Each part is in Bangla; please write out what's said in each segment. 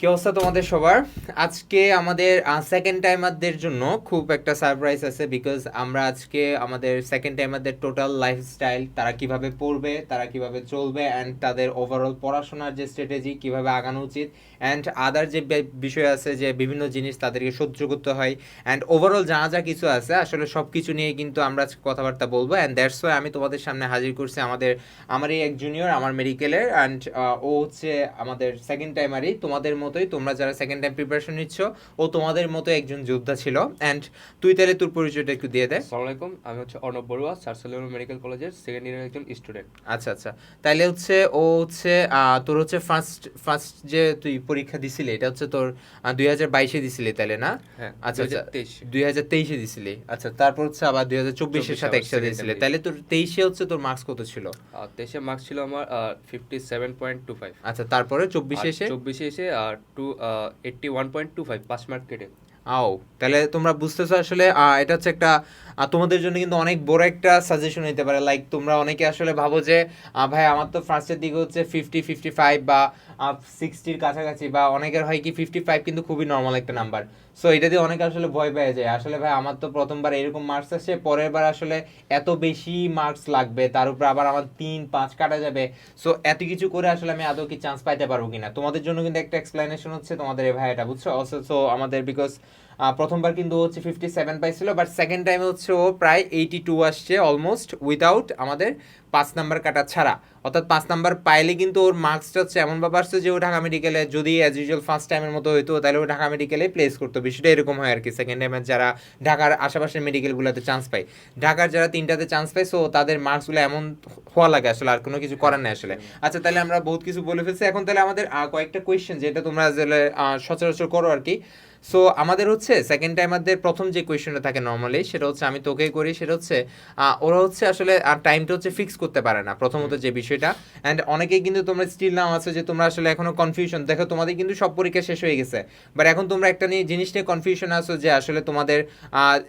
কি অবস্থা তোমাদের সবার? আজকে আমাদের সেকেন্ড টাইমারদের জন্য খুব একটা সারপ্রাইজ আছে বিকজ আমরা আজকে আমাদের সেকেন্ড টাইমারদের টোটাল লাইফস্টাইল তারা কীভাবে পড়বে, তারা কীভাবে চলবে অ্যান্ড তাদের ওভারঅল পড়াশোনার যে স্ট্র্যাটেজি কীভাবে আগানো উচিত অ্যান্ড আদার যে বিষয় আছে যে বিভিন্ন জিনিস তাদেরকে সহ্য করতে হয় অ্যান্ড ওভারঅল যা যা কিছু আছে, আসলে সব কিছু নিয়ে কিন্তু আমরা আজকে কথাবার্তা বলব অ্যান্ড দ্যাটস ওয়াই আমি তোমাদের সামনে হাজির করছি আমাদের, আমারই এক জুনিয়র আমার মেডিকেলের অ্যান্ড ও হচ্ছে আমাদের সেকেন্ড টাইমারই তোমাদের মতোই তোমরা যারা সেকেন্ড টাইম প্রিপারেশন নিচ্ছ ও তোমাদের মতো একজন যোদ্ধা ছিল। অ্যান্ড তুই তাহলে তোর পরিচয়টা একটু দিয়ে দে। আসসালামু আলাইকুম আমি হচ্ছে অর্ণব বড়ুয়া সার্সেলিয়াম মেডিকেল কলেজের সেকেন্ড ইয়ারের একজন স্টুডেন্ট আচ্ছা আচ্ছা। তাইলে হচ্ছে ও হচ্ছে তোর হচ্ছে ফার্স্ট ফার্স্ট যে তুই পরীক্ষা দিছিলি এটা হচ্ছে তোর দুই হাজার বাইশে দিছিলি তাইলে না? হ্যাঁ আচ্ছা আচ্ছা। দুই হাজার তেইশে। দিছিলি। আচ্ছা তারপর হচ্ছে আবার দুই হাজার চব্বিশের সাথে একসাথে দিছিলি। তাইলে তোর তেইশে হচ্ছে তোর মার্কস কত ছিল? তেইশে মার্কস ছিল আমার fifty seven point two five আচ্ছা তারপরে চব্বিশে এসে? চব্বিশে এসে আর to eighty one point two five পাঁচ মার্ক কেটে। আও, তাহলে তোমরা বুঝতেছো আসলে এটা হচ্ছে একটা আহ, তোমাদের জন্য কিন্তু অনেক বড় একটা সাজেশন হতে পারে। লাইক তোমরা অনেকে আসলে ভাবো যে ভাই আমার তো ফার্স্টের দিকে হচ্ছে ফিফটি ফিফটি ফাইভ বা সিক্সটির কাছাকাছি বা অনেকের হয় কি ফিফটি ফাইভ কিন্তু খুবই নর্মাল একটা নাম্বার সো এটা দিয়ে অনেকে আসলে ভয় পেয়ে যায়। আসলে ভাই আমার তো প্রথমবার এরকম মার্কস আসছে পরের বার আসলে এত বেশি মার্কস লাগবে তার উপর আবার আমার তিন পাঁচ কাটা যাবে। সো এত কিছু করে আসলে আমি আদৌ কি চান্স পাইতে পারব কিনা? তোমাদের জন্য কিন্তু একটা এক্সপ্লেনেশন হচ্ছে তোমাদের ভাই এটা বুঝছ? সো আমাদের বিকজ প্রথমবার কিন্তু হচ্ছে ফিফটি সেভেন পাইছিল বাট সেকেন্ড টাইমে হচ্ছে ও প্রায় এইটি টু আসছে অলমোস্ট উইদাউট আমাদের পাঁচ নাম্বার কাটা ছাড়া। অর্থাৎ পাঁচ নাম্বার পাইলে কিন্তু ওর মার্কসটা হচ্ছে এমনভাবে আসছে যে ও ঢাকা মেডিকেলে যদি অ্যাজ ইউজুয়াল ফার্স্ট টাইমের মতো হইতো, তাহলে ও ঢাকা মেডিকেলে প্লেস করতো। বিষয়টা এরকম হয় আর কি সেকেন্ড টাইমের যারা ঢাকার আশেপাশের মেডিকেলগুলোতে চান্স পায়। ঢাকার যারা তিনটাতে চান্স পায় সো তাদের মার্কসগুলো এমন হওয়া লাগে আসলে, আর কোনো কিছু করার নেই আসলে। আচ্ছা তাহলে আমরা বহুত কিছু বলে ফেলছি। এখন তাহলে আমাদের কয়েকটা কোয়েশ্চেন যেটা তোমরা আসলে সচরাচর করো আর কি সো আমাদের হচ্ছে সেকেন্ড টাইমারদের প্রথম যে কোয়েশ্চেনটা থাকে নর্মালি সেটা হচ্ছে আমি তোকেই করি সেটা হচ্ছে ওরা হচ্ছে আসলে আর টাইমটা হচ্ছে ফিক্স করতে পারে না প্রথমত যে বিষয়টা। অ্যান্ড অনেকেই কিন্তু তোমরা স্টিল নাও আছে যে তোমরা আসলে এখনও কনফিউশন দেখো তোমাদের কিন্তু সব পরীক্ষা শেষ হয়ে গেছে। বাট এখন তোমরা একটা নিয়ে জিনিস নিয়ে কনফিউশন আছো যে আসলে তোমাদের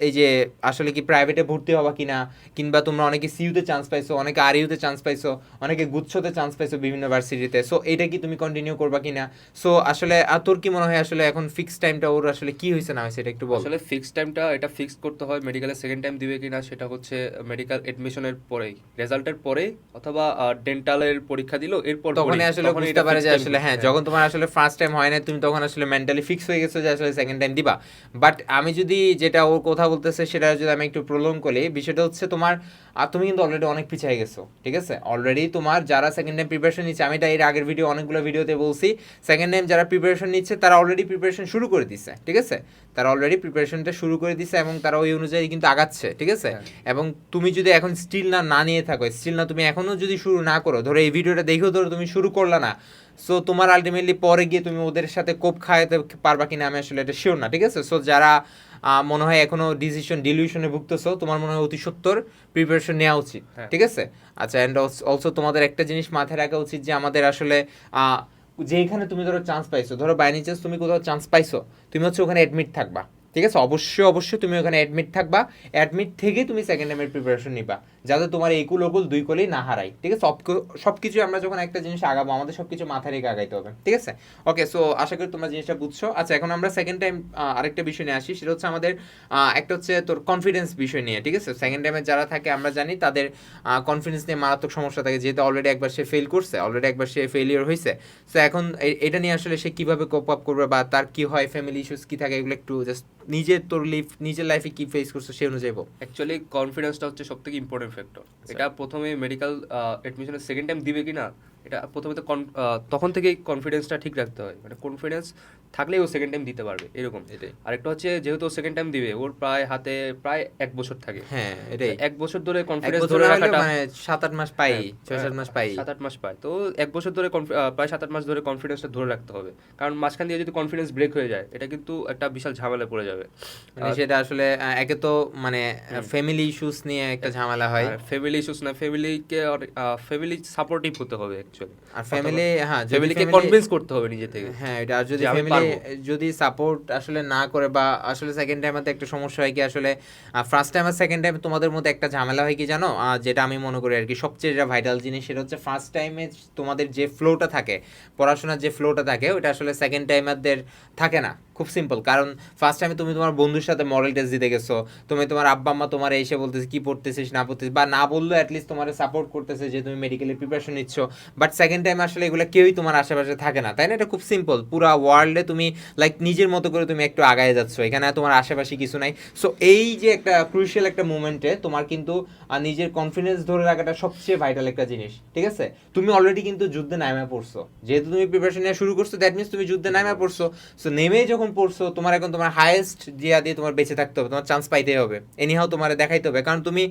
এই যে আসলে কি প্রাইভেটে ভর্তি হওয়া কিনা? কিংবা তোমরা অনেকে সিইউতে চান্স পাইছো অনেকে আর ইউতে চান্স পাইছো অনেকে গুচ্ছতে চান্স পাইছো বিভিন্ন ভার্সিটিতে সো এটা কি তুমি কন্টিনিউ করবা কিনা? সো আসলে তোর কি মনে হয় আসলে এখন ফিক্স টাইমটা ওর আসলে কি হয়েছে না হয়েছে এটা একটু বল। আসলে ফিক্স টাইমটা এটা ফিক্স করতে হয় মেডিকেলের সেকেন্ড টাইম দিবে কিনা সেটা হচ্ছে মেডিকেল এডমিশনের পরেই। রেজাল্টের পরে অথবা ডেন্টালের পরীক্ষা দিল এরপর পরেই। আসলে বুঝতে এটা পারে যে আসলে হ্যাঁ হ্যাঁ। যখন তোমার আসলে ফার্স্ট টাইম হয় না তুমি তখন আসলে মেন্টালি ফিক্স হয়ে গেছো যে আসলে সেকেন্ড টাইম দিবা। বাট আমি যদি যেটা ওর কথা বলতেছে সেটা যদি আমি একটু প্রলং করি বিষয়টা হচ্ছে তোমার আর তুমি কিন্তু অলরেডি অনেক পিছিয়ে গেছো ঠিক আছে? অলরেডি তোমার যারা সেকেন্ড টাইম প্রিপারেশন নিচ্ছে আমি এটা এর আগের ভিডিও অনেকগুলো ভিডিওতে বলছি সেকেন্ড টাইম যারা প্রিপারেশন নিচ্ছে তারা অলরেডি প্রিপারেশন শুরু করে দিচ্ছে ঠিক আছে তারা অলরেডি প্রিপারেশনটা শুরু করে দিচ্ছে এবং তারা ওই অনুযায়ী কিন্তু আগাচ্ছে ঠিক আছে হ্যাঁ। এবং তুমি যদি এখন স্টিল না না নিয়ে থাকো স্টিল না তুমি এখনও যদি শুরু না করো ধরো এই ভিডিওটা দেখেও ধরো তুমি শুরু করলে না সো তোমার আলটিমেটলি পরে গিয়ে তুমি ওদের সাথে কোপ খাওয়াতে পারবা কিনা আমি আসলে এটা শিওর না ঠিক আছে সো যারা মনে হয় এখনও ডিসিশন ডিলিউশনে ভুগতেছো তোমার মনে হয় অতি সত্তর প্রিপারেশন নেওয়া উচিত হ্যাঁ। ঠিক আছে আচ্ছা অ্যান্ড অলসো তোমাদের একটা জিনিস মাথায় রাখা উচিত যে আমাদের আসলে যেখানে তুমি ধরো চান্স পাইছো, ধরো বাই চান্স তুমি কোথাও চান্স পাইছো, তুমি হচ্ছে ওখানে অ্যাডমিট থাকবা। ঠিক আছে? অবশ্যই অবশ্যই তুমি ওখানে অ্যাডমিট থাকবা। অ্যাডমিট থেকে তুমি সেকেন্ড টাইমের প্রিপারেশন নিবা। যাতে তোমার এই কুল ওকুল, দুই কোলেই না হারাই। ঠিক আছে? সব কিছু আমরা যখন একটা জিনিস আগাবো, আমাদের সব কিছু মাথায় রেখে আগাইতে হবে। ঠিক আছে? ওকে সো আশা করি তোমরা জিনিসটা বুঝছ। আচ্ছা এখন আমরা সেকেন্ড টাইম আরেকটা বিষয় নিয়ে আসি। সেটা হচ্ছে আমাদের একটা হচ্ছে তোর কনফিডেন্স বিষয় নিয়ে। ঠিক আছে? সেকেন্ড টাইমে যারা থাকে, আমরা জানি তাদের কনফিডেন্স নিয়ে মারাত্মক সমস্যা থাকে। যেহেতু অলরেডি একবার সে ফেল করছে অলরেডি একবার সে ফেলিওর হয়েছে সো এখন এটা নিয়ে আসলে সে কীভাবে কোপ আপ করবে বা তার কি হয় ফ্যামিলি ইস্যুস কি থাকে, এগুলো একটু জাস্ট নিজের তোর লিফ নিজের লাইফে কি ফেস করছ সেই অনুযায়ী বল। অ্যাকচুয়ালি কনফিডেন্সটা হচ্ছে সব থেকে ইম্পর্টেন্ট ফ্যাক্টর এটা প্রথমে মেডিকেল অ্যাডমিশনের সেকেন্ড টাইম দিবে কি না এটা প্রথমে তো তখন থেকেই কনফিডেন্সটা ঠিক রাখতে হয়। মানে কনফিডেন্স থাকলেই ও সেকেন্ড টাইম দিতে পারবে এরকম। এটাই। আরেকটা হচ্ছে যেহেতু সেকেন্ড টাইম দিবে ওর প্রায় হাতে প্রায় এক বছর থাকে। হ্যাঁ এটাই। এক বছর ধরে কনফিডেন্স ধরে রাখাটা মানে সাত আট মাস পাই হ্যাঁ, ছয় সাত মাস পাই। সাত আট মাস পায় তো এক বছর ধরে প্রায় সাত আট মাস ধরে কনফিডেন্সটা ধরে রাখতে হবে। কারণ মাঝখান দিয়ে যদি কনফিডেন্স ব্রেক হয়ে যায় এটা কিন্তু একটা বিশাল ঝামেলা পড়ে যাবে। মানে সেটা আসলে একে তো মানে ফ্যামিলি ইস্যুস নিয়ে একটা ঝামেলা হয়। ফ্যামিলি ইস্যুস না ফ্যামিলিকে ফ্যামিলি সাপোর্টিভ হতে হবে। অ্যাকচুয়ালি আর ফ্যামিলি হ্যাঁ ফ্যামিলিকে কনভিন্স করতে হবে নিজে থেকে। হ্যাঁ এটা আর যদি ফ্যামিলি যদি সাপোর্ট আসলে না করে বা আসলে সেকেন্ড একটা সমস্যা হয় কি আসলে ফার্স্ট টাইম আর সেকেন্ড টাইম তোমাদের মধ্যে একটা ঝামেলা হয় কি জানো? যেটা আমি মনে করি আর কি সবচেয়ে যেটা ভাইটাল জিনিস সেটা হচ্ছে ফার্স্ট টাইমে তোমাদের যে ফ্লোটা থাকে পড়াশোনার যে ফ্লোটা থাকে ওটা আসলে সেকেন্ড টাইমারদের থাকে না। খুব সিম্পল কারণ ফার্স্ট টাইমে তুমি তোমার বন্ধুর সাথে মডেল টেস্ট দিতে গেছো, তুমি তোমার আব্বা, আম্মা তোমার এসে বলতেছে, কি পড়তেছিস, না পড়তেছিস? বা না বললেও অ্যাটলিস্ট তোমার সাপোর্ট করতেছে যে তুমি মেডিকেলের প্রিপারেশন নিচ্ছ। বাট সেকেন্ড টাইম আসলে এগুলো কেউই তোমার আশেপাশে থাকে না, তাই না? এটা খুব সিম্পল পুরো ওয়ার্ল্ডে তুমি লাইক নিজের মতো করে তুমি একটু আগায় যাচ্ছ, এখানে তোমার আশেপাশে কিছু নাই। সো এই যে একটা ক্রুশিয়াল একটা মুমেন্টে তোমার কিন্তু নিজের কনফিডেন্স ধরে রাখাটা সবচেয়ে ভাইটাল একটা জিনিস, ঠিক আছে? তুমি অলরেডি কিন্তু যুদ্ধে নামে পড়ছো, যেহেতু তুমি প্রিপারেশন নিয়ে শুরু করছ দ্যাট মিনস তুমি যুদ্ধে নামে পড়ছো। সো নেমে যখন পড়ছো, তোমার এখন তোমার হায়েস্ট জিয়া দিয়ে তোমার বেঁচে থাকতে হবে, তোমার চান্স পাইতে হবে। এনিহাও তোমার দেখাইতে হবে, কারণ তুমি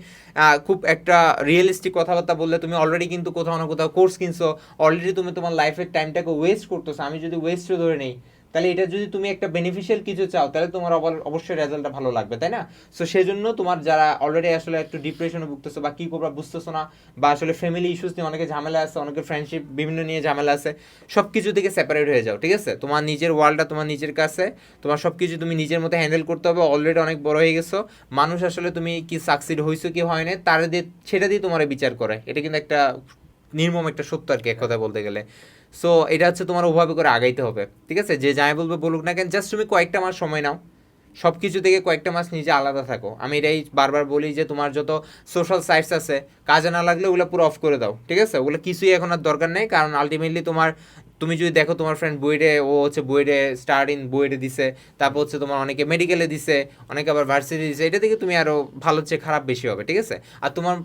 খুব একটা রিয়েলিস্টিক কথাবার্তা বললে তুমি অলরেডি কিন্তু কোথাও না কোথাও কোর্স কিনছো অলরেডি তুমি তোমার লাইফের টাইমটাকে ওয়েস্ট করতেছো। আমি যদি ওয়েস্টও ধরে নেই তাহলে এটা যদি তুমি একটা বেনিফিশিয়াল কিছু চাও, তাহলে তোমার অবশ্যই রেজাল্টটা ভালো লাগবে, তাই না? সো সেজন্য তোমার যারা অলরেডি আসলে একটু ডিপ্রেশনে ভুগতেছো বা কি করবা বুঝতেছো না, বা আসলে ফ্যামিলি ইস্যুস নিয়ে অনেকে ঝামেলা আছে অনেকে ফ্রেন্ডশিপ বিভিন্ন নিয়ে ঝামেলা আছে সব কিছু থেকে সেপারেট হয়ে যাও, ঠিক আছে? তোমার নিজের ওয়ার্ল্ডটা তোমার নিজের কাছে, তোমার সব কিছু তুমি নিজের মতো হ্যান্ডেল করতে হবে অলরেডি অনেক বড় হয়ে গেছো, মানুষ আসলে তুমি কি সাকসিড হয়েছো কি হয় না তার দিয়ে, সেটা দিয়ে তোমার বিচার করে। এটা কিন্তু একটা নির্মম একটা সত্য আর কি, এক কথা বলতে গেলে। সো এটা হচ্ছে তোমার ওভাবে করে আগাইতে হবে, ঠিক আছে? যে যাই বলবে বলুক না কেন জাস্ট তুমি কয়েকটা মাস সময় নাও। সব কিছু থেকে কয়েকটা মাস নিজে আলাদা থাকো। আমি এটাই বারবার বলি যে তোমার যত সোশ্যাল সাইটস আছে, কাজে না লাগলে ওগুলো পুরো অফ করে দাও, ঠিক আছে? ওগুলো কিছুই এখন আর দরকার নেই, কারণ আলটিমেটলি তোমার তুমি যদি দেখো তোমার ফ্রেন্ড বুয়েটে ও হচ্ছে বুয়েটে স্টার্ট ইন বুয়েটে দিছে তারপর হচ্ছে তোমার অনেকে মেডিকেলে দিছে অনেকে আবার ভার্সিটি দিছে এটা থেকে তুমি আরও ভালো চেয়ে খারাপ বেশি হবে ঠিক আছে? আর তোমার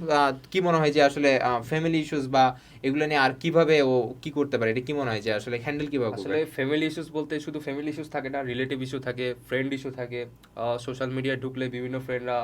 কি মনে হয় যে আসলে ফ্যামিলি ইস্যুস বা এগুলো নিয়ে আর কীভাবে ও কি করতে পারে? এটা কি মনে হয় যে আসলে হ্যান্ডেল কীভাবে আসলে ফ্যামিলি ইস্যুস বলতে শুধু ফ্যামিলি ইস্যুস থাকে না রিলেটিভ ইস্যু থাকে ফ্রেন্ড ইস্যু থাকে সোশ্যাল মিডিয়ায় ঢুকলে বিভিন্ন ফ্রেন্ডরা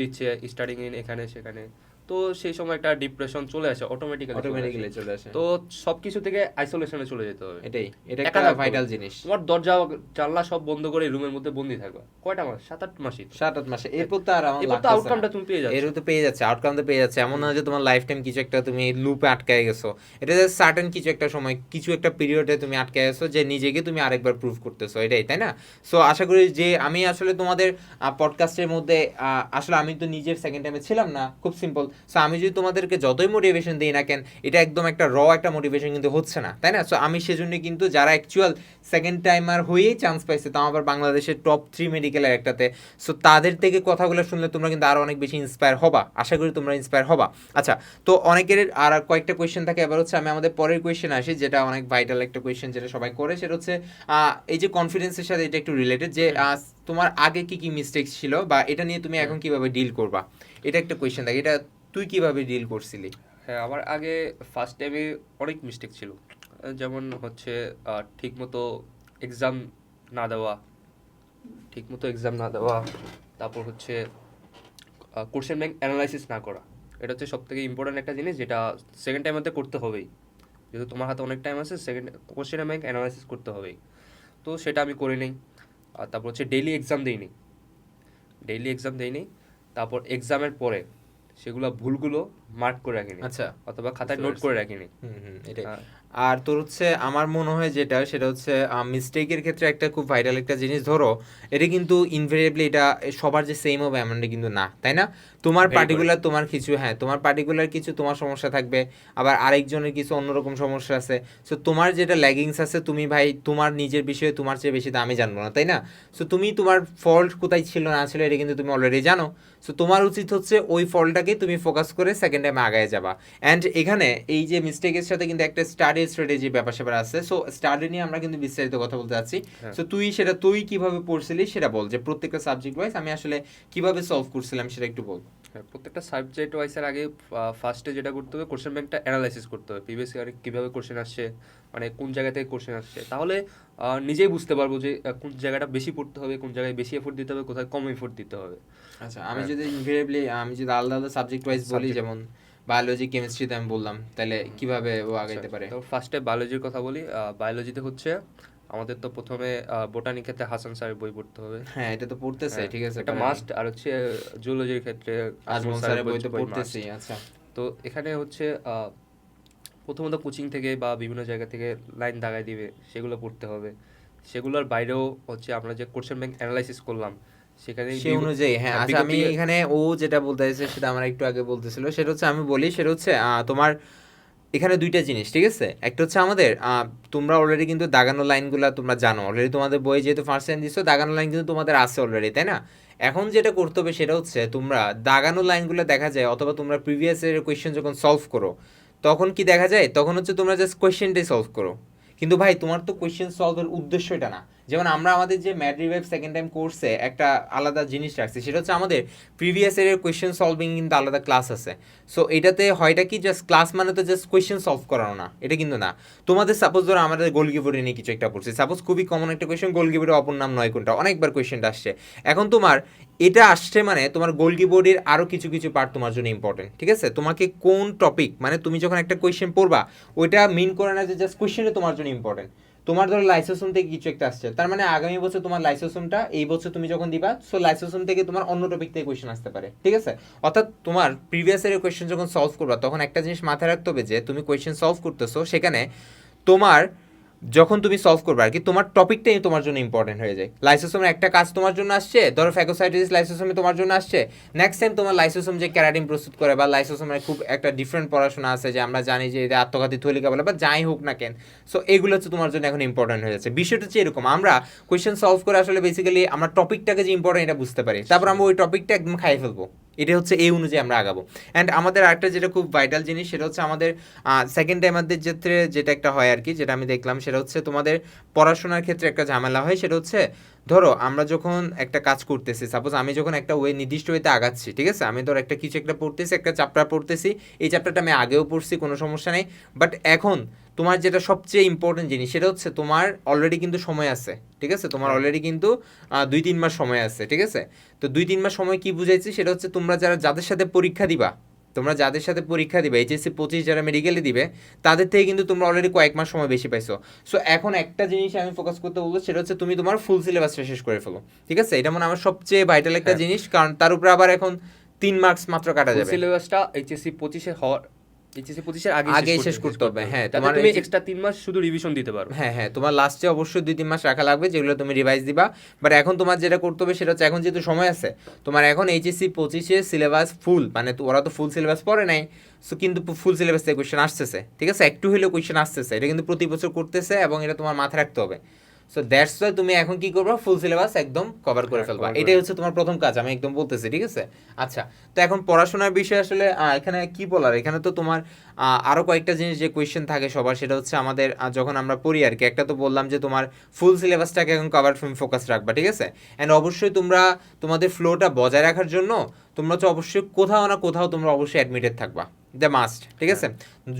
দিচ্ছে স্টার্টিং ইন এখানে সেখানে। তো সেই সময় একটা ডিপ্রেশন চলে আসে অটোমেটিক্যালি অটোমেটিক্যালি চলে আসে। তো সবকিছু থেকে আইসোলেশনে চলে যেতে হবে। এটাই এটা একটা ভাইটাল জিনিস। তোমার দরজা জানলা সব বন্ধ করে রুমের মধ্যে বন্দি থাকবা। কয়টা মাস? সাত আট মাসই সাত আট মাসে। এরপর তো আর আমার এবার তো আউটকামটা তুমি পেয়ে যাচ্ছ। এর তো পেয়ে যাচ্ছে আউটকাম তো পেয়ে যাচ্ছে। এমন না যে তোমার লাইফ টাইম কিছু একটা তুমি লুপে আটকায় গেছো। এটা যে সার্টেন কিছু একটা সময় কিছু একটা পিরিয়ডে তুমি আটকায় গেছো যে নিজেকে তুমি আরেকবার প্রুভ করতেছো। এটাই তাই না? সো আশা করি যে আমি আসলে তোমাদের পডকাস্টের মধ্যে আসলে আমি তো নিজের সেকেন্ড টাইমে ছিলাম না। খুব সিম্পল সো আমি যদি তোমাদেরকে যতই মোটিভেশন দিই না কেন এটা একদম একটা র একটা মোটিভেশন কিন্তু হচ্ছে না তাই না? সো আমি সেজন্য কিন্তু যারা অ্যাকচুয়াল সেকেন্ড টাইমার হয়েই চান্স পাইছে তাও আবার বাংলাদেশের টপ থ্রি মেডিকেলের একটাতে। সো তাদের থেকে কথাগুলো শুনলে তোমরা কিন্তু আরও অনেক বেশি ইন্সপায়ার হবা। আশা করি তোমরা ইন্সপায়ার হবা। আচ্ছা তো অনেকের আর কয়েকটা কোয়েশ্চেন থাকে এবার হচ্ছে আমি আমাদের পরের কোয়েশ্চেন আসি যেটা অনেক ভাইটাল একটা কোয়েশ্চেন যেটা সবাই করে সেটা হচ্ছে আহ, এই যে কনফিডেন্সের সাথে এটা একটু রিলেটেড যে তোমার আগে কি কি মিস্টেক ছিল বা এটা নিয়ে তুমি এখন কীভাবে ডিল করবা? এটা একটা কোয়েশ্চেন থাকে এটা তুই কীভাবে ডিল করছিলি? হ্যাঁ আমার আগে ফার্স্ট টাইমে অনেক মিস্টেক ছিল। যেমন হচ্ছে ঠিক মতো এক্সাম না দেওয়া ঠিক মতো এক্সাম না দেওয়া, তারপর হচ্ছে কোশ্চেন ব্যাংক অ্যানালাইসিস না করা। এটা হচ্ছে সব থেকে ইম্পর্ট্যান্ট একটা জিনিস যেটা সেকেন্ড টাইমে করতে হবেই। যেহেতু তোমার হাতে অনেক টাইম আছে সেকেন্ড কোশ্চেন ব্যাংক অ্যানালাইসিস করতে হবেই। তো সেটা আমি করে নেই। আর তারপর হচ্ছে ডেইলি এক্সাম দিই দিইনি। ডেইলি এক্সাম দিই দিইনি। তারপর এক্সামের পরে সেগুলো ভুলগুলো মার্ক করে রাখিনি। আচ্ছা। অথবা খাতায় নোট করে রাখিনি। হুম হুম এটাই। হ্যাঁ। আর তোর হচ্ছে আমার মনে হয় যেটা সেটা হচ্ছে মিস্টেকের ক্ষেত্রে একটা খুব ভাইরাল একটা জিনিস ধরো এটা কিন্তু ইনভেরিয়েবলি এটা সবার যে সেম হবে এমনটা কিন্তু না তাই না? তোমার পার্টিকুলার তোমার কিছু হ্যাঁ তোমার পার্টিকুলার কিছু তোমার সমস্যা থাকবে আবার আরেকজনের কিছু অন্যরকম সমস্যা আছে। সো তোমার যেটা ল্যাগিংস আছে তুমি ভাই তোমার নিজের বিষয়ে তোমার চেয়ে বেশি দামি জানব না তাই না? সো তুমি তোমার ফল্ট কোথায় ছিল না ছিল এটা কিন্তু তুমি অলরেডি জানো। সো তোমার উচিত হচ্ছে ওই ফলটাকে তুমি ফোকাস করে সেকেন্ড টাইমে আগায় যাবা। অ্যান্ড এখানে এই যে মিস্টেকের সাথে কিন্তু একটা স্টাডি স্ট্র্যাটেজি ব্যাপার স্যাপার আছে। সো স্টাডি নিয়ে আমরা কিন্তু বিস্তারিত কথা বলতে যাচ্ছি। হ্যাঁ। সো তুই সেটা তুই কীভাবে পড়ছিলি সেটা বল যে প্রত্যেকটা সাবজেক্ট ওয়াইজ আমি আসলে কীভাবে সলভ করছিলাম সেটা একটু বল। হ্যাঁ প্রত্যেকটা সাবজেক্ট ওয়াইজের আগে ফার্স্টে যেটা করতে হবে কোশ্চেন ব্যাংকটা অ্যানালাইসিস করতে হবে। প্রিভিয়াস ইয়ারে কীভাবে কোশ্চেন আসছে মানে কোন জায়গা থেকে কোশ্চেন আসছে। তাহলে নিজেই বুঝতে পারব যে কোন জায়গাটা বেশি পড়তে হবে কোন জায়গায় বেশি এফোর্ট দিতে হবে কোথায় কম এফোর্ট দিতে হবে। আচ্ছা আমি হ্যাঁ। যদি ইনভেরিয়েবলি আমি যদি আলাদা আলাদা সাবজেক্ট ওয়াইজ বলি যেমন বায়োলজি কেমিস্ট্রিতে আমি বললাম তাহলে কীভাবে ও আগাইতে পারে? তো ফার্স্টে বায়োলজির কথা বলি। বায়োলজিতে হচ্ছে আমাদের তো প্রথমে বোটানি ক্ষেত্রে হাসান স্যারের বই পড়তে হবে। হ্যাঁ এটা তো পড়তেছে হ্যাঁ, ঠিক আছে এটা মাস্ট আর হচ্ছে জুলজির ক্ষেত্রে আজমল স্যারের বই তো। পড়তেছি আচ্ছা। তো এখানে হচ্ছে প্রথমত কোচিং থেকে বা বিভিন্ন জায়গা থেকে লাইন দাগায় দিবে সেগুলো পড়তে হবে। সেগুলোর বাইরেও হচ্ছে আমরা যে কোশ্চেন ব্যাংক অ্যানালাইসিস করলাম সেখানে সেই অনুযায়ী হ্যাঁ আচ্ছা আমি এখানে ও যেটা বলতে চাইছে সেটা আমার একটু আগে বলতেছিল সেটা হচ্ছে আমি বলি সেটা হচ্ছে তোমার এখানে দুইটা জিনিস, ঠিক আছে? একটা হচ্ছে আমাদের তোমরা অলরেডি কিন্তু দাগানো লাইনগুলো তোমরা জানো। অলরেডি তোমাদের বই যেহেতু ফার্স্ট টাইম দিচ্ছ দাগানো লাইন কিন্তু তোমাদের আছে অলরেডি তাই না? এখন যেটা করতে হবে সেটা হচ্ছে তোমরা দাগানো লাইনগুলো দেখা যায়, অথবা তোমরা প্রিভিয়াস এর কোয়েশ্চেন যখন সলভ করো, তখন কি দেখা যায়? তখন হচ্ছে তোমরা জাস্ট কোয়েশ্চেনটাই সলভ করো। কিন্তু ভাই, তোমার তো কোয়েশ্চেন সলভের উদ্দেশ্য এটা না। যেমন আমরা আমাদের যে ম্যাড রিভাইভ সেকেন্ড টাইম কোর্সে একটা আলাদা জিনিস রাখছি, সেটা হচ্ছে আমাদের প্রিভিয়াস এর কোয়েশ্চেন সলভিং কিন্তু আলাদা ক্লাস আছে। সো এটাতে হয়টা কি জাস্ট ক্লাস মানে তো জাস্ট কোয়েশ্চেন সলভ করানো না, এটা কিন্তু না। তোমাদের সাপোজ ধরো আমাদের গোলকিপারে নিয়ে কিছু একটা পড়ছি সাপোজ খুবই কমন একটা কোয়েশ্চেন গোলকিপারের অপর নাম নয় কোনটা অনেকবার কোয়েশ্চেনটা আসছে। এখন তোমার এটা আসছে মানে তোমার গোলকিবোর্ডের আরও কিছু কিছু পার্ট তোমার জন্য ইম্পর্টেন্ট ঠিক আছে? তোমাকে কোন টপিক মানে তুমি যখন একটা কোয়েশ্চেন পড়বা, ওইটা মিন করে না যে জাস্ট কোয়েশ্চেনটা তোমার জন্য ইম্পর্টেন্ট তোমার ধরো লাইসোসোম থেকে কিছু একটা আসছে। তার মানে আগামী বছর তোমার লাইসোসোমটা এই বছর তুমি যখন দিবা সো লাইসোসোম থেকে তোমার অন্য টপিক থেকে কোয়েশ্চেন আসতে পারে, ঠিক আছে? অর্থাৎ তোমার প্রিভিয়াস এর কোয়েশ্চেন যখন সলভ করবা, তখন একটা জিনিস মাথায় রাখতে হবে যে, তুমি কোয়েশ্চেন সলভ করতেছো, সেখানে তোমার যখন তুমি সলভ করবে আর কি, তোমার টপিকটাই তোমার জন্য ইম্পর্টেন্ট হয়ে যায়। লাইসোসোমের একটা কাজ তোমার জন্য আসছে, ধরো ফ্যাগোসাইটিস লাইসোসোমে তোমার জন্য আসছে। নেক্সট টাইম তোমার লাইসোসোম যে ক্যারাটিন প্রস্তুত করে বা লাইসোসোমের খুব একটা ডিফারেন্ট পড়াশোনা আছে যে আমরা জানি যে এটা আত্মঘাতী থলিকা বলে বা যাই হোক না কেন। সো এগুলো হচ্ছে তোমার জন্য এখন ইম্পর্টেন্ট হয়ে যাচ্ছে। বিষয়টা হচ্ছে এরকম, আমরা কোয়েশ্চেন সলভ করে আসলে বেসিক্যালি আমরা টপিকটাকে যে ইম্পর্টেন্ট এটা বুঝতে পারি। তারপর আমরা ওই টপিকটা একদম খাইয়ে ফেলব। এটা হচ্ছে এই অনুযায়ী আমরা আগাবো। অ্যান্ড আমাদের আরেকটা যেটা খুব ভাইটাল জিনিস, সেটা হচ্ছে আমাদের সেকেন্ড টাইমারদের ক্ষেত্রে যেটা একটা হয় আর কি, যেটা আমি দেখলাম, সেটা হচ্ছে তোমাদের পড়াশোনার ক্ষেত্রে একটা ঝামেলা হয়, সেটা হচ্ছে ধরো আমরা যখন একটা কাজ করতেছি সাপোজ আমি যখন একটা ওয়ে নির্দিষ্ট ওয়েতে আগাচ্ছি ঠিক আছে? আমি ধরো একটা কিছু একটা পড়তেছি একটা চ্যাপ্টার পড়তেছি এই চ্যাপ্টারটা আমি আগেও পড়ছি কোনো সমস্যা নেই। বাট এখন তোমার যেটা সবচেয়ে ইম্পর্টেন্ট জিনিস সেটা হচ্ছে তোমার অলরেডি কিন্তু সময় আছে ঠিক আছে? তোমার অলরেডি কিন্তু দুই তিন মাস সময় আছে ঠিক আছে? তো দুই তিন মাস সময় কি বুঝাইছি? সেটা হচ্ছে তোমরা যারা যাদের সাথে পরীক্ষা দিবা তোমরা যাদের সাথে পরীক্ষা দিবে এইচএসসি পঁচিশ যারা মেডিকেলে দিবে তাদের থেকে কিন্তু তোমরা অলরেডি কয়েক মাস সময় বেশি পাইছো। সো এখন একটা জিনিস আমি ফোকাস করতে বলব সেটা হচ্ছে তুমি তোমার ফুল সিলেবাসটা শেষ করে ফেলো ঠিক আছে? এটা মানে আমার সবচেয়ে ভাইটাল একটা হ্যাঁ। জিনিস কারণ তার উপরে আবার এখন তিন মার্কস মাত্র কাটা যাবে। সিলেবাসটা এইচএসসি পঁচিশে হওয়ার এইচএসসি পঁচিশের আগে আগেই শেষ করতে হবে, হ্যাঁ, তোমার তুমি এক্সট্রা তিন মাস শুধু রিভিশন দিতে পারো। হ্যাঁ হ্যাঁ তোমার লাস্টে অবশ্যই দুই তিন মাস রাখা লাগবে যেগুলো তুমি রিভাইজ দিবা। বাট এখন তোমার যেটা করতে হবে সেটা হচ্ছে এখন যেহেতু সময় আছে তোমার এখন এইচএসসি পঁচিশে সিলেবাস ফুল মানে তো ওরা তো ফুল সিলেবাস পড়ে নাই সো কিন্তু ফুল সিলেবাস থেকে কোয়েশ্চেন আসতেছে। ঠিক আছে? একটু হলেও কোয়েশ্চেন আসতেছে। এটা কিন্তু প্রতি বছর করতেছে এবং এটা তোমার মাথায় রাখতে হবে। সো দ্যাটস ওয়াই তুমি এখন কি করবা? ফুল সিলেবাস একদম কভার করে হ্যাঁ, ফেলবা। এটাই হচ্ছে তোমার প্রথম কাজ আমি একদম বলতেছি ঠিক আছে? আচ্ছা তো এখন পড়াশোনার বিষয়ে আসলে এখানে কি বলার? এখানে তো তোমার আহ, আরও কয়েকটা জিনিস যে কোয়েশ্চেন থাকে সবার সেটা হচ্ছে আমাদের যখন আমরা পড়ি আর কি একটা তো বললাম যে তোমার ফুল সিলেবাসটাকে এখন কভার তুমি ফোকাস রাখবা ঠিক আছে? অ্যান্ড অবশ্যই তোমরা তোমাদের ফ্লোটা বজায় রাখার জন্য তোমরা তো অবশ্যই কোথাও না কোথাও তোমরা অবশ্যই অ্যাডমিটেড থাকবা। দ্য মাস্ট ঠিক আছে?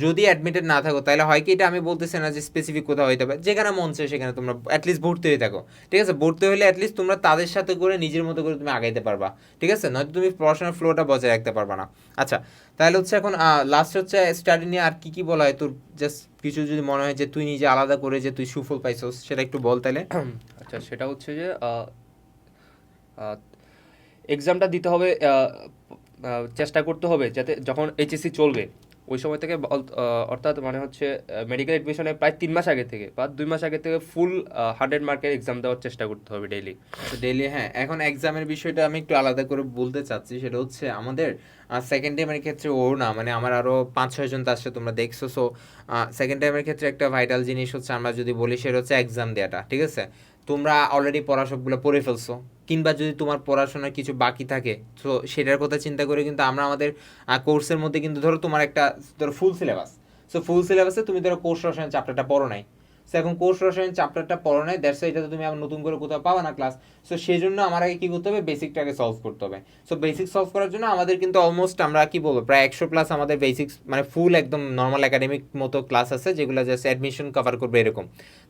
যদি অ্যাডমিটেড না থাকো, তাহলে হয় কি, এটা আমি বলতেছি না যে স্পেসিফিক কোথাও হইতে হবে যেখানে মন চায় সেখানে তোমরা অ্যাটলিস্ট ভর্তি হয়ে থাকো। ঠিক আছে? ভর্তি হলে অ্যাটলিস্ট তোমরা তাদের সাথে করে, নিজের মতো করে তুমি আগাইতে পারবা। ঠিক আছে? নয়তো তুমি পড়াশোনার ফ্লোটা বজায় রাখতে পারবা না। আচ্ছা তাহলে হচ্ছে এখন লাস্ট হচ্ছে স্টাডি নিয়ে আর কি কি বলা হয়? তোর জাস্ট কিছু যদি মনে হয় যে তুই নিজে আলাদা করে যে তুই সুফল পাইছস, সেটা একটু বল তাহলে। আচ্ছা সেটা হচ্ছে যে এক্সামটা দিতে হবে চেষ্টা করতে হবে যাতে যখন এইচএসসি চলবে, ওই সময় থেকে অর্থাৎ মানে হচ্ছে মেডিকেল এডমিশনে প্রায় তিন মাস আগে থেকে বা দুই মাস আগে থেকে ফুল হান্ড্রেড মার্কের এক্সাম দেওয়ার চেষ্টা করতে হবে ডেইলি ডেইলি হ্যাঁ এখন এক্সামের বিষয়টা আমি একটু আলাদা করে বলতে চাচ্ছি, সেটা হচ্ছে আমাদের সেকেন্ড টাইমের ক্ষেত্রে ও না মানে আমার আরও পাঁচ, ছয় জন আসছে তোমরা দেখছ সো সেকেন্ড টাইমের ক্ষেত্রে একটা ভাইটাল জিনিস হচ্ছে আমরা যদি বলি, সেটা হচ্ছে এক্সাম দেওয়াটা ঠিক আছে? তোমরা অলরেডি পড়া সবগুলো পড়ে ফেলছো কিংবা যদি তোমার পড়াশোনার কিছু বাকি থাকে, তো সেটার কথা চিন্তা করে কিন্তু আমরা আমাদের কোর্সের মধ্যে কিন্তু ধরো তোমার একটা, ধরো ফুল সিলেবাস সো ফুল সিলেবাসে তুমি ধরো কোর্স রসায়ন চ্যাপ্টারটা পড়ো নাই। সো এখন কোর্স রসায়ন চ্যাপ্টারটা পড়ো নাই দ্যাটস এটা তো তুমি আবার নতুন করে কোথাও পাবা না ক্লাস সো সেই জন্য আমার আগে কি করতে হবে? বেসিকটাকে সলভ করতে হবে। সো বেসিক সলভ করার জন্য আমাদের কিন্তু অলমোস্ট আমরা কি বলব? প্রায় একশো প্লাস আমাদের বেসিক্স মানে ফুল একদম নর্মাল একাডেমিক মতো ক্লাস আছে, যেগুলো জাস্ট অ্যাডমিশন কভার করবে এরকম।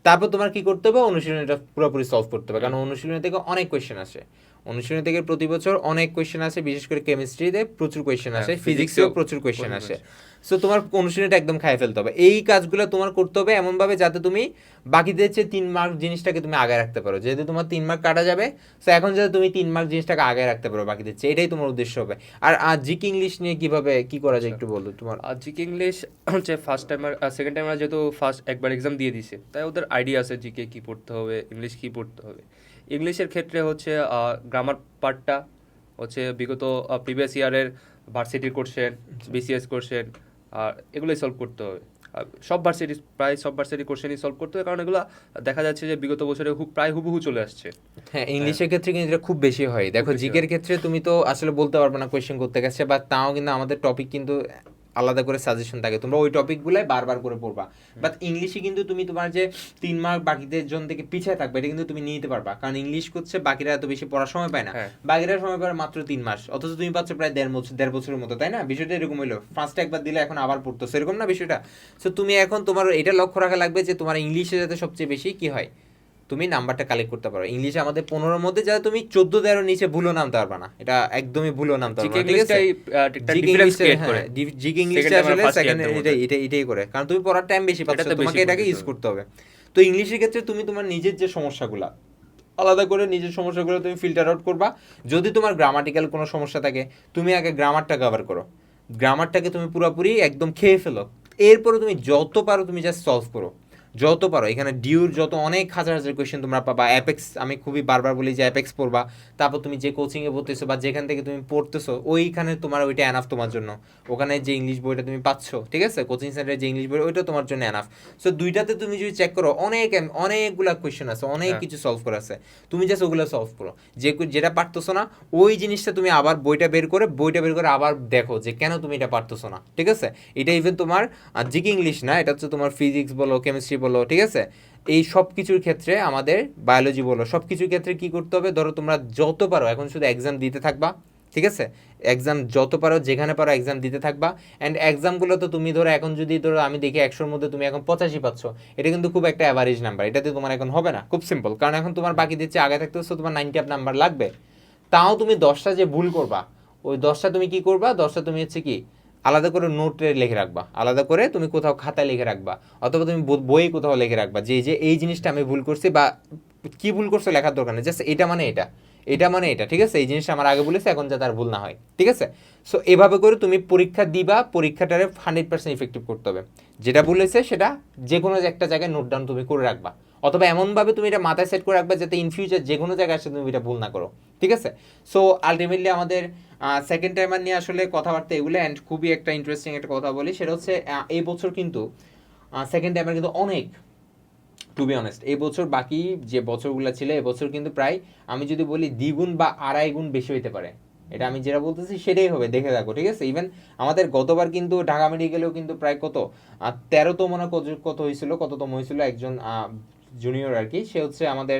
তারপর তোমার কি করতে হবে? অনুশীলনীটা পুরোপুরি সলভ করতে হবে। কারণ অনুশীলনী থেকে অনেক কোয়েশ্চেন আসে। অনুশীলনী থেকে প্রতি বছর অনেক কোয়েশ্চেন আসে বিশেষ করে কেমিস্ট্রিতে প্রচুর কোয়েশ্চেন হ্যাঁ, আসে ফিজিক্সেও প্রচুর কোয়েশ্চেন আসে। সো তোমার অনুশীলনীটা একদম খাই ফেলতে হবে। এই কাজগুলো তোমার করতে হবে এমনভাবে যাতে তুমি বাকিদের চেয়ে তিন মার্ক জিনিসটাকে তুমি আগে রাখতে পারো। যেহেতু তোমার তিন মার্ক কাটা যাবে সো এখন যাতে তুমি তিন মার্ক জিনিসটাকে আগে রাখতে পারো বাকিদের চেয়ে এটাই তোমার উদ্দেশ্য হবে। আর আর জিকে ইংলিশ নিয়ে কীভাবে কি করা যায় একটু বলো তোমার। আর জিকে ইংলিশ হচ্ছে ফার্স্ট টাইমার সেকেন্ড টাইমার যেহেতু ফার্স্ট একবার এক্সাম দিয়ে দিছে তাই ওদের আইডিয়া আছে জিকে কী পড়তে হবে ইংলিশ কী পড়তে হবে। ইংলিশের ক্ষেত্রে হচ্ছে গ্রামার পার্টটা হচ্ছে বিগত প্রিভিয়াস ইয়ারের ভার্সিটির কোশ্চেন বিসিএস কোশ্চেন আর এগুলোই সলভ করতে হবে। আর সব ভার্সিটি প্রায় সব ভার্সিটি কোশ্চেনই সলভ করতে হবে কারণ এগুলো দেখা যাচ্ছে যে বিগত বছরে প্রায় হুবহু চলে আসছে। হ্যাঁ ইংলিশের ক্ষেত্রে কিন্তু এটা খুব বেশি হয়। দেখো জিকের ক্ষেত্রে তুমি তো আসলে বলতে পারবে না কোয়েশ্চেন করতে গেছে বা তাও কিন্তু আমাদের টপিক কিন্তু আলাদা করে সাজেশন থাকে। তোমরা ওই টপিকগুলাই বারবার করে পড়বা। বাট ইংলিশে কিন্তু তুমি তোমার যে তিন মার্ক বাকিদের জন থেকে পিছিয়ে থাকবে এটা কিন্তু তুমি নিতে পারবা। কারণ ইংলিশ করছে বাকিরা এত বেশি পড়ার সময় পায় না। হ্যাঁ। বাকিরা সময় পায় মাত্র তিন মাস। অথচ তুমি পাচ্ছ প্রায় দেড় বছর দেড় বছরের মতো তাই না? বিষয়টা এরকম হইল। ফার্স্টে একবার দিলে এখন আবার পড়তো সেরকম না বিষয়টা? সো তুমি এখন তোমার এটা লক্ষ্য রাখা লাগবে যে তোমার ইংলিশে যাতে সবচেয়ে বেশি কি হয়? তুমি নাম্বারটা কালেক্ট করতে পারো। ইংলিশে আমাদের পনেরোর মধ্যে যাতে তুমি চোদ্দ তেরো নিচে ভুলও নামতে পারবা না। এটা একদমই ভুলও নামতে পারবা জিকে ইংলিশটা- হ্যাঁ, আসলে এটাই করে কারণ তুমি পড়ার টাইম বেশি পাচ্ছ তোমাকে এটাকে ইউজ করতে হবে। তো ইংলিশের ক্ষেত্রে তুমি তোমার নিজের যে সমস্যাগুলা আলাদা করে নিজের সমস্যাগুলো তুমি ফিল্টার আউট করবা। যদি তোমার গ্রামাটিক্যাল কোনো সমস্যা থাকে তুমি আগে গ্রামারটা কভার করো। গ্রামারটাকে তুমি পুরোপুরি একদম খেয়ে ফেলো। এরপরে তুমি যত পারো তুমি জাস্ট সলভ করো। যত পারো এখানে ডিউর যত অনেক হাজার হাজার কোয়েশ্চেন তোমরা পাবা অ্যাপেক্স আমি খুবই বারবার বলি যে অ্যাপেক্স পড়বা তারপর তুমি যে কোচিংয়ে পড়তেছো বা যেখান থেকে তুমি পড়তেছো ওইখানে তোমার ওইটা অ্যানাফ তোমার জন্য। ওখানে যে ইংলিশ বইটা তুমি পাচ্ছ ঠিক আছে? কোচিং সেন্টারে যে ইংলিশ বই ওইটা তোমার জন্য অ্যানাফ সো দুইটাতে তুমি যদি চেক করো অনেক অনেকগুলা কোয়েশ্চেন আছে অনেক হ্যাঁ। কিছু সলভ করা আছে। তুমি জাস্ট ওগুলো সলভ করো। যে যেটা পারতেছো না ওই জিনিসটা তুমি আবার বইটা বের করে বইটা বের করে আবার দেখো যে কেন তুমি এটা পারতেছো না ঠিক আছে? এটা ইভেন তোমার জিকে ইংলিশ না এটা হচ্ছে তোমার ফিজিক্স বলো কেমিস্ট্রি বলো, ঠিক আছে? এই সব কিছুর ক্ষেত্রে আমাদের বায়োলজি বলো সব কিছুর ক্ষেত্রে কি করতে হবে? ধরো তোমরা যত পারো, এখন শুধু এক্সাম দিতে থাকবা, ঠিক আছে? এক্সাম যত পারো, যেখানে পারো এক্সাম দিতে থাকবা। অ্যান্ড এক্সামগুলো তো তুমি ধরো এখন যদি ধরো আমি দেখি একশোর মধ্যে তুমি এখন পঁচাশি পাচ্ছ, এটা কিন্তু খুব একটা অ্যাভারেজ নাম্বার এটাতে তোমার এখন হবে না, খুব সিম্পল কারণ এখন তোমার বাকি দিচ্ছে আগে থাকতে হচ্ছে তোমার নাইনটি আপ নাম্বার লাগবে। তাও তুমি দশটা যে ভুল করবা, ওই দশটা তুমি কি করবা? দশটা তুমি হচ্ছে কি আলাদা করে নোটে লিখে রাখবা। আলাদা করে তুমি কোথাও খাতায় লিখে রাখবা, অথবা তুমি বই- বইয়ে কোথাও লিখে রাখবা যে যে এই জিনিসটা আমি ভুল করছি বা কি ভুল করছ লেখার দরকার নেই। জাস্ট এটা মানে এটা। এটা মানে এটা, ঠিক আছে? এই জিনিসটা আমার আগে বলেছে, এখন যাতে আর ভুল না হয়। ঠিক আছে? সো এভাবে করে তুমি পরীক্ষা দিবা, পরীক্ষাটারে হান্ড্রেড পার্সেন্ট ইফেক্টিভ করতে হবে। যেটা বলেছে সেটা যে কোনো একটা জায়গায় নোট ডাউন তুমি করে রাখবা। অথবা এমনভাবে তুমি এটা মাথায় সেট করে রাখবা যাতে ইন ফিউচার যে কোনো জায়গায় আসে তুমি এটা ভুল না করো। ঠিক আছে? সো আলটিমেটলি আমাদের সেকেন্ড টাইমার নিয়ে আসলে কথাবার্তা এগুলো অ্যান্ড খুবই একটা ইন্টারেস্টিং একটা কথা বলি। সেটা হচ্ছে এই বছর কিন্তু সেকেন্ড টাইমার কিন্তু অনেক টু বি অনেস্ট এই বছর বাকি যে বছরগুলো ছিল এবছর কিন্তু প্রায়, আমি যদি বলি দ্বিগুণ বা আড়াই গুণ বেশি হইতে পারে। এটা আমি যেটা বলতেছি সেটাই হবে, দেখে থাকো, ঠিক আছে? ইভেন আমাদের গতবার কিন্তু ঢাকা মেডিকেলেও কিন্তু প্রায় কত তেরোতম না কত হয়েছিল, কততম হয়েছিল একজন জুনিয়র আর কি। সে হচ্ছে আমাদের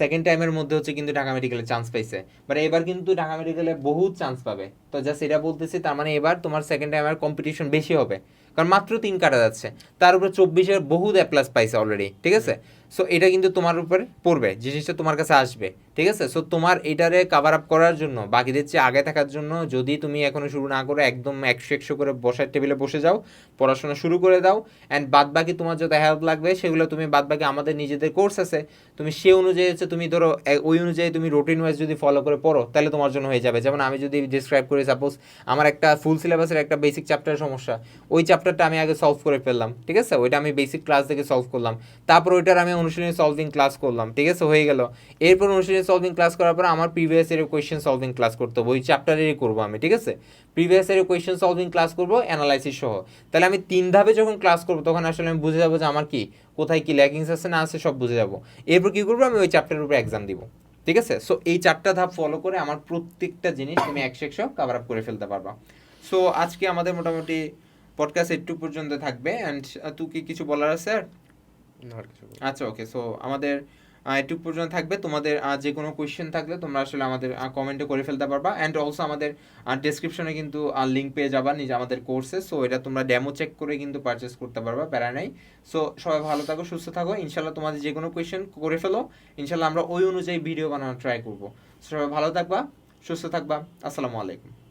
সেকেন্ড টাইমের মধ্যে হচ্ছে কিন্তু ঢাকা মেডিকেলে চান্স পাইছে। বাট এবার কিন্তু ঢাকা মেডিকেলে বহুত চান্স পাবে। তো জাস্ট এটা বলতেছি, তার মানে এবার তোমার সেকেন্ড টাইমের কম্পিটিশন বেশি হবে। কারণ মাত্র তিন কাটা যাচ্ছে। তার উপরে চব্বিশের বহুত অ্যাপ্লাস পাইছে অলরেডি ঠিক আছে? সো এটা কিন্তু তোমার উপরে পড়বে জিনিসটা তোমার কাছে আসবে, ঠিক আছে? সো তোমার এটারে কাভার আপ করার জন্য, বাকিদের চেয়ে আগে থাকার জন্য যদি তুমি এখনও শুরু না করে একদম একশো একশো করে বসার টেবিলে বসে যাও, পড়াশোনা শুরু করে দাও অ্যান্ড বাদ বাকি তোমার যত হেল্প লাগবে, সেগুলো তুমি বাদ বাকি আমাদের নিজেদের কোর্স আছে, তুমি সে অনুযায়ী হচ্ছে তুমি ধরো ওই অনুযায়ী তুমি রুটিন ওয়াইজ যদি ফলো করে পড়ো, তাহলে তোমার জন্য হয়ে যাবে। যেমন আমি যদি ডিসক্রাইব করি সাপোজ আমার একটা ফুল সিলেবাসের একটা বেসিক চ্যাপ্টারের সমস্যা, ওই চ্যাপ্টারটা আমি আগে সলভ করে ফেললাম, ঠিক আছে? ওইটা আমি বেসিক ক্লাস থেকে সলভ করলাম, তারপর ওইটার আমি অনুশীলনী সলভিং ক্লাস করলাম, ঠিক আছে? হয়ে গেল। এরপর অনুশীলনী সলভিং ক্লাস করার পর আমার প্রিভিয়াস এর কোয়েশ্চেন সলভিং ক্লাস করতে হবে। ওই চ্যাপ্টারেরই করব আমি, ঠিক আছে? প্রিভিয়াস এর কোয়েশ্চেন সলভিং ক্লাস করব অ্যানালাইসিস সহ। তাহলে আমি তিন ধাপে যখন ক্লাস করব, তখন আসলে আমি বুঝে যাব যে আমার কি, কোথায় কি ল্যাকিংস আছে, না আছে, সব বুঝে যাব। এরপর কি করব? আমি ওই চ্যাপ্টারের উপরে এক্সাম দিব, ঠিক আছে? সো এই চারটা ধাপ ফলো করে আমার প্রত্যেকটা জিনিস তুমি একশো একশো কাভার আপ করে ফেলতে পারবা। সো আজকে আমাদের মোটামুটি পডকাস্ট একটু পর্যন্ত থাকবে। অ্যান্ড তুই কি কিছু বলার আছে? আর। আচ্ছা ওকে সো আমাদের এটুকু পর্যন্ত থাকবে। তোমাদের যে কোনো কোয়েশ্চেন থাকলে তোমরা আসলে আমাদের কমেন্টে করে ফেলতে পারবা। অ্যান্ড অলসো আমাদের ডেসক্রিপশনে কিন্তু লিঙ্ক পেয়ে যাবা নিজে, আমাদের কোর্সে সো এটা তোমরা ডেমো চেক করে কিন্তু পারচেস করতে পারবা, প্যারা নাই। সো সবাই ভালো থাকো, সুস্থ থাকো। ইনশাল্লাহ তোমাদের যে কোনো কোয়েশ্চেন করে ফেলো। ইনশাল্লাহ আমরা ওই অনুযায়ী ভিডিও বানানোর ট্রাই করব। সবাই ভালো থাকবা, সুস্থ থাকবা। আসসালামু আলাইকুম।